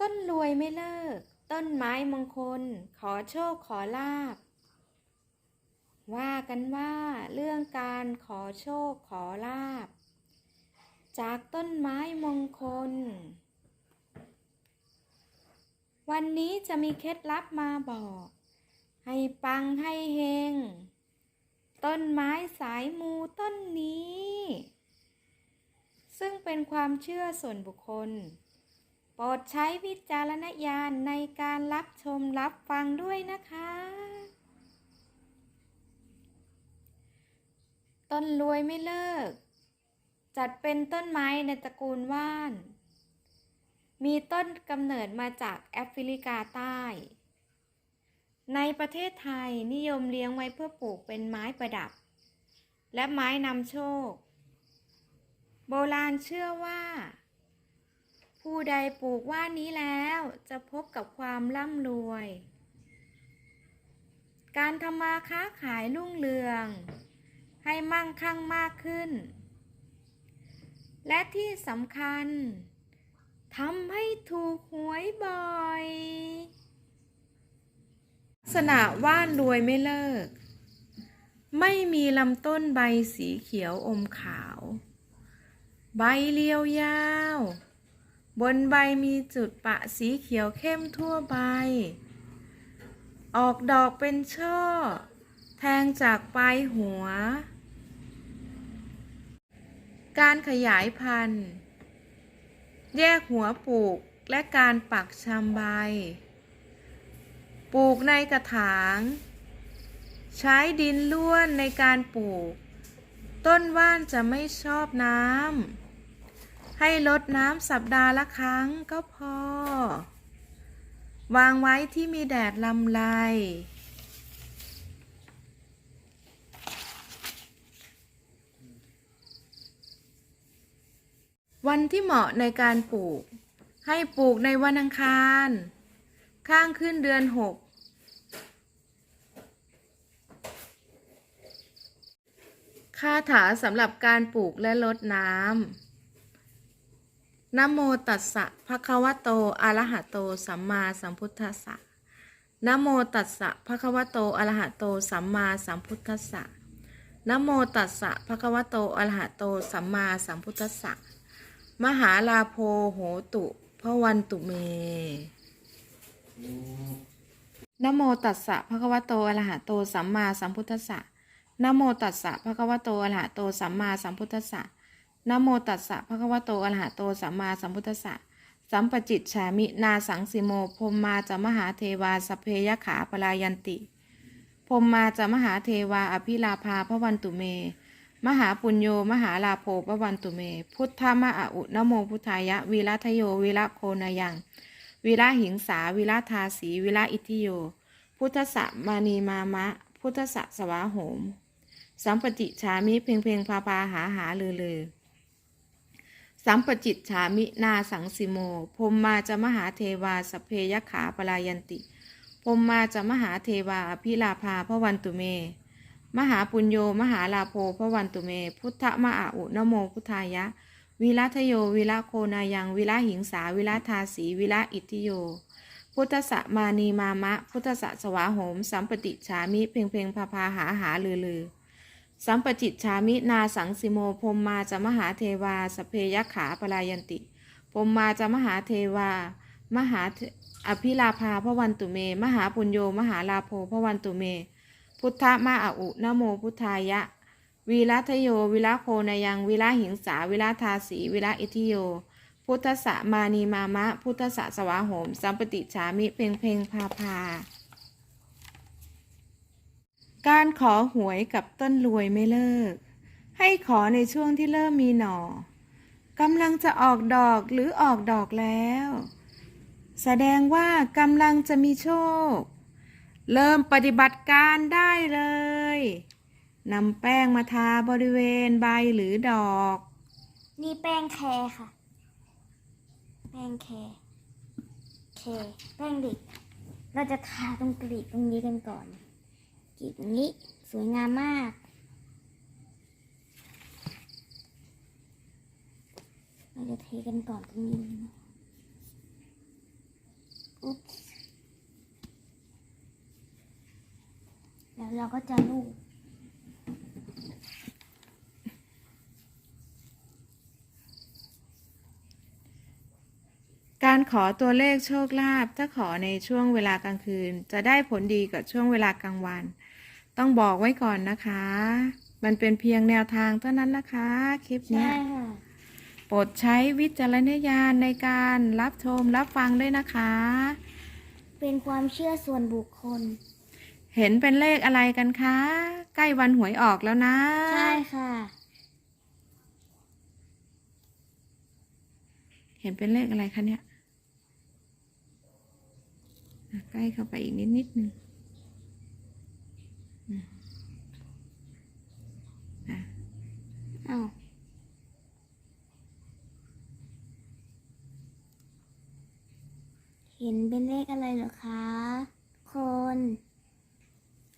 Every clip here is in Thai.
ต้นรวยไม่เลิก ต้นไม้มงคล ขอโชคขอลาบ ว่ากันว่าเรื่องการขอโชคขอลาบ จากต้นไม้มงคล วันนี้จะมีเคล็ดลับมาบอก ให้ปังให้เฮง ต้นไม้สายมูต้นนี้ ซึ่งเป็นความเชื่อส่วนบุคคล ปรดใช้วิจารณญาณในการรับชมรับฟังด้วยนะคะ ต้นรวยไม่เลิก จัดเป็นต้นไม้ในตระกูลว่าน มีต้นกำเนิดมาจากแอฟริกาใต้ ในประเทศไทยนิยมเลี้ยงไว้เพื่อปลูกเป็นไม้ประดับ และไม้นำโชค โบราณเชื่อว่า ผู้ใดปลูกว่านนี้แล้วจะพบกับความร่ำรวย การทำมาค้าขายรุ่งเรือง ให้มั่งคั่งมากขึ้น และที่สำคัญทำให้ถูกหวยบ่อยลักษณะว่านรวยไม่เลิก ไม่มีลำต้นใบสีเขียวอมขาว ใบเรียวยาว บนใบมีจุดปะสีเขียวเข้มทั่วใบ ออกดอกเป็นช่อ แทงจากปลายหัว การขยายพันธุ์ แยกหัวปลูกและการปักชำใบ ปลูกในกระถาง ใช้ดินล้วนในการปลูก ต้นว่านจะไม่ชอบน้ำ ให้ลดน้ำสัปดาห์ละครั้งก็พอ วางไว้ที่มีแดดลำไรวันที่เหมาะในการปลูก ให้ปลูกในวันอังคาร ข้างขึ้นเดือนหกคาถาสำหรับการปลูกและลดน้ำ นโมตัสสะภะคะวะโตอะระหะโต สัมมาสัมพุทธัสสะนโมตัสสะภะคะวะโตอะระหะโต สัมมาสัมพุทธัสสะนโมตัสสะภะคะวะโตอะระหะโต สัมมาสัมพุทธัสสะมหาลาโพโหตุพระวันตุเมนโมตัสสะภะคะวะโตอะระหะโต สัมมาสัมพุทธัสสะนโมตัสสะภะคะวะโตอะระหะโต สัมมาสัมพุทธัสสะ นโมตัสสะภะคะวะโตอรหะโตสัมมาสัมพุทธัสสะสัมปจิตฉามินาสังสิโมพรมมาจะมหาเทวาสเพยขาปลายันติพรมมาจะมหาเทวาอภิลาภาพระวันตุเม มหาปุญโยมหาลาโภพระวันตุเม พุทธมะอุนโมพุทธายะวีระทโยวีระโคนายังวีระหิงสาวีระทาสีวีระอิทิโย พุทธสะมานีมามะ พุทธสะสวาโหม สัมปจิฉามิเพ่งเพ่งพาพาหาหาลือลือ สัมปจิตฉามินาสังสิโมพรมมาจะมหาเทวาสเพยขาปลายันติพรมมาจะมหาเทวาอภิลาภาพระวันตุเม มหาปุญโยมหาลาโภพระวันตุเม พุทธมะอาอุนโมพุทธายะ วิรัทโยวิระโคนายังวิระหิงสาวิระทาสีวิระอิทิโย พุทธสะมานีมามะ พุทธสะสวาโหม สัมปติฉามิเพ่งเพ่งพาพาหาหาลือลือ สัมปจิตฉามินาสังสิโมพรมมาจะมหาเทวา สเพยขาปลายันติพรมมาจะมหาเทวา มหาอภิลาภาพระวันตุเม มหาปุญโยมหาลาโภพระวันตุเม พุทธมาอาอุนโมพุทธายะ วีรัทโยวิระโคนายังวิระหิงสาวิระทาสีวิระอิทิโย พุทธสะมานีมามะ พุทธสะสวาโหม สัมปติฉามิเพ่งเพ่งพาพา การขอหวยกับต้นรวยไม่เลิก ให้ขอในช่วงที่เริ่มมีหน่อกำลังจะออกดอกหรือออกดอกแล้ว แสดงว่ากำลังจะมีโชค เริ่มปฏิบัติการได้เลยนำแป้งมาทาบริเวณใบหรือดอก นี่แป้งแคร์ค่ะ แป้งแคร์แคร์แป้งดิบเราจะทาตรงกลีบตรงนี้กันก่อน กลีบนี้ สวยงามมาก เราจะเทกันก่อนตรงนี้อุ๊บแล้วเราก็จะลูกการขอตัวเลขโชคลาภถ้าขอในช่วงเวลากลางคืน จะได้ผลดีกว่าช่วงเวลากลางวัน ต้องบอกไว้ก่อนนะคะ มันเป็นเพียงแนวทางเท่านั้นนะคะ คลิปเนี้ใช่ยค่ะโปรดใช้วิจารณญาณในการรับชมรับฟังด้วยนะคะ เป็นความเชื่อส่วนบุคคล เห็นเป็นเลขอะไรกันคะ ใกล้วันหวยออกแล้วนะ ใช่ค่ะ เห็นเป็นเลขอะไรคะเนี่ยอะใกล้เข้าไปอีกนิดนิดนึงอืมอะ อ้าวเห็นเป็นเลขอะไรเหรอคะคน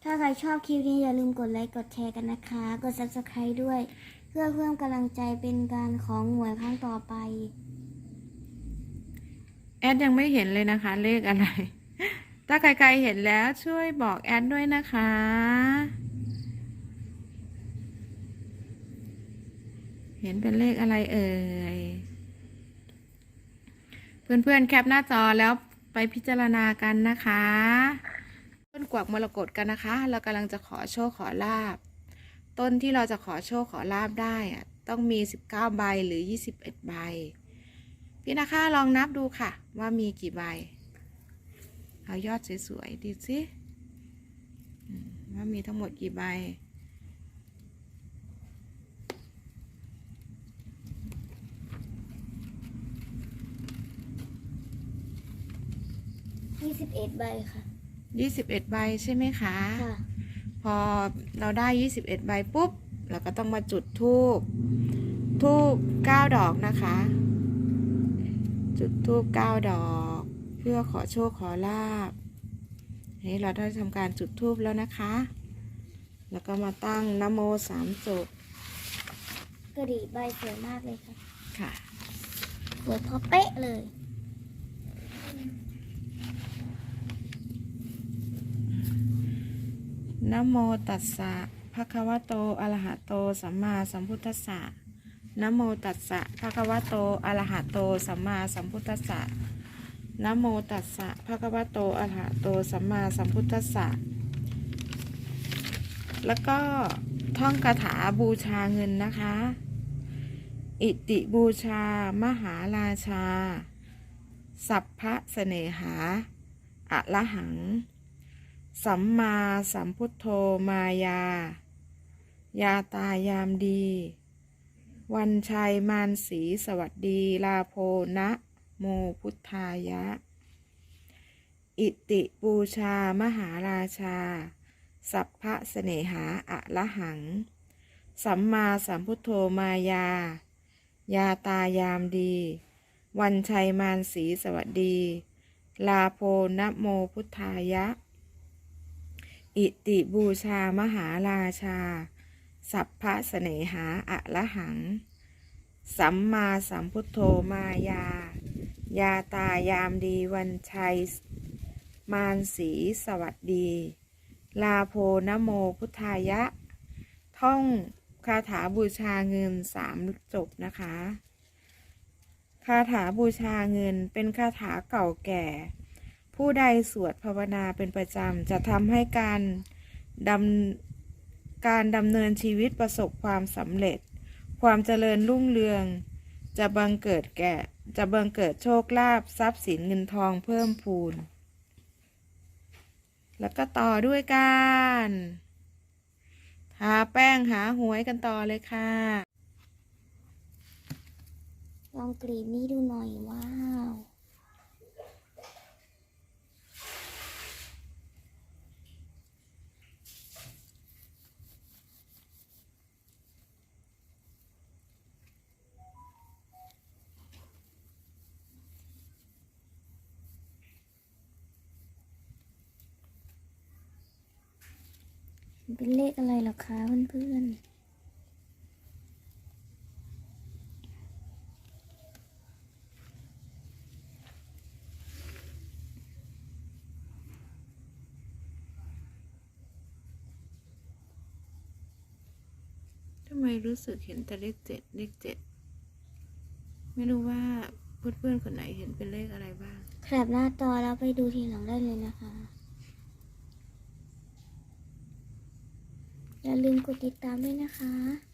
ถ้าใครชอบคลิปนี้อย่าลืมกดไลค์กดแชร์กันนะคะ กด subscribe ด้วย เพื่อเพิ่มกำลังใจเป็นการของหวยครั้งต่อไป แอดยังไม่เห็นเลยนะคะ เลขอะไร ถ้าใครๆเห็นแล้วช่วยบอกแอดด้วยนะคะ เห็นเป็นเลขอะไรเอ่ยเพื่อนๆแคปหน้าจอแล้ว ไปพิจารณากันนะคะต้นกวักมรกตกันนะคะ เรากำลังจะขอโชคขอลาบ ต้นที่เราจะขอโชคขอลาบได้อะต้องมี 19 ใบหรือ 21 ใบ พี่นะคะลองนับดูค่ะ ว่ามีกี่ใบ เอายอดสวยๆดูสิว่ามีทั้งหมดกี่ใบ 21ใบค่ะ21ใบใช่ไหมคะ ค่ะ พอเราได้21ใบปุ๊บ เราก็ต้องมาจุดทูบทูบ9ดอกนะคะ จุดทูบ9ดอก เพื่อขอโชคขอลาบอันนี้เราได้ทำการจุดทูบแล้วนะคะ แล้วก็มาตั้งนะโมสามจบกระดีใบสวยมากเลยค่ะ ค่ะ สวยพอเป๊ะเลย นโมตัสสะภะคะวะโตอะระหะโต สัมมาสัมพุทธัสสะนโมตัสสะภะคะวะโตอะระหะโต สัมมาสัมพุทธัสสะนโมตัสสะภะคะวะโตอะระหะโต สัมมาสัมพุทธัสสะแล้วก็ท่องคาถาบูชาเงินนะคะ อิติบูชา มหาราชา สัพพะเสนหาอะระหัง สัมมาสัมพุทโธมายา ยาตายามดี วันชัยมานสีสวัสดีลาโพนะโมพุทธายะ อิติปูชามหาราชา สัพพะเสนหาอะละหัง สัมมาสัมพุทโธมายา ยาตายามดี วันชัยมานสีสวัสดี ลาโพนะโมพุทธายะ อิติบูชามหาราชา สัพพะเสนหาอะละหัง สัมมาสัมพุทโธมายา ยาตายามดีวันชัย มานสีสวัสดี ลาโพนโมพุทธายะ ท่องคาถาบูชาเงินสามจบนะคะ คาถาบูชาเงินเป็นคาถาเก่าแก่ ผู้ใดสวดภาวนาเป็นประจำ จะทำให้การดำการดำเนินชีวิตประสบความสำเร็จ ความเจริญรุ่งเรือง จะบังเกิดแก่ จะบังเกิดโชคลาภทรัพย์สินเงินทองเพิ่มพูน แล้วก็ต่อด้วยการหาแป้งหาหวยกันต่อเลยค่ะ ลองกรีดนี้ดูหน่อยว้าว เป็นเลขอะไรหรอคะเพื่อนๆทำไมรู้สึกเห็นแต่เลขเจ็ดเลขเจ็ดไม่รู้ว่าเพื่อนๆคนไหนเห็นเป็นเลขอะไรบ้างแคปหน้าจอแล้วไปดูทีหลังได้เลยนะคะ อย่าลืมกดติดตามด้วยนะคะ